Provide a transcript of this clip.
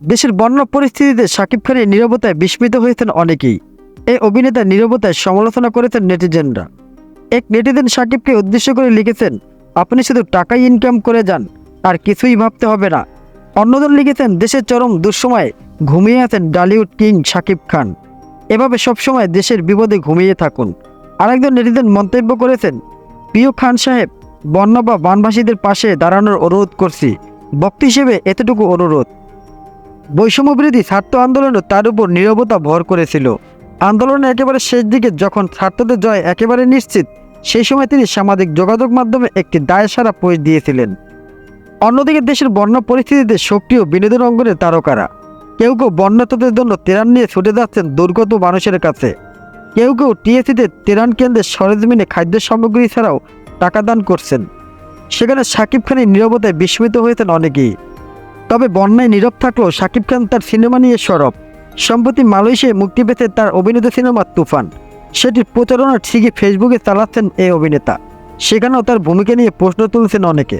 দেশের বন্য পরিস্থিতিতে শাকিব খানের নীরবতায় বিস্মিত হয়েছেন অনেকেই। এই অভিনেতার নীরবতায় সমালোচনা করেছেন নেটিজেনরা। এক নেটিজেন শাকিবকে উদ্দেশ্য করে লিখেছেন, আপনি শুধু টাকাই ইনকাম করে যান, আর কিছুই ভাবতে হবে না। অন্যজন লিখেছেন, দেশের চরম দুঃসময়ে ঘুমিয়ে আছেন ডালিউড কিং শাকিব খান। এভাবে সবসময় দেশের বিপদে ঘুমিয়ে থাকুন। আরেকজন নেটিজেন মন্তব্য করেছেন, প্রিয় খান সাহেব, বন্যা বা বানভাসীদের পাশে দাঁড়ানোর অনুরোধ করছি। বক্তি হিসেবে এতটুকু অনুরোধ। বৈষম্যবিরোধী ছাত্র আন্দোলনও তার উপর নীরবতা ভর করেছিল। আন্দোলনের একেবারে শেষ দিকে যখন ছাত্রদের জয় একেবারে নিশ্চিত, সেই সময় তিনি সামাজিক যোগাযোগ মাধ্যমে একটি দায় সারা পোস্ট দিয়েছিলেন। অন্যদিকে দেশের বন্যা পরিস্থিতিতে সক্রিয় বিনোদন অঙ্গনের তারকারা। কেউ কেউ বন্যাতদের জন্য তেরান নিয়ে ছুটে যাচ্ছেন দুর্গত মানুষের কাছে। কেউ কেউ টিএসিতে তেরান কেন্দ্রের সরেজমিনে খাদ্য সামগ্রী ছাড়াও টাকা দান করছেন। সেখানে শাকিব খানের নীরবতায় বিস্মিত হয়েছেন অনেকেই। তবে বন্যায় নীরব থাকলেও শাকিব খান তার সিনেমা নিয়ে সরব। সম্প্রতি মালয়েশিয়ায় মুক্তি পেতে তার অভিনীত সিনেমা তুফান। সেটির প্রচারণা ঠিকই ফেসবুকে চালাচ্ছেন এই অভিনেতা। সেখানেও তার ভূমিকা নিয়ে প্রশ্ন তুলছেন অনেকে।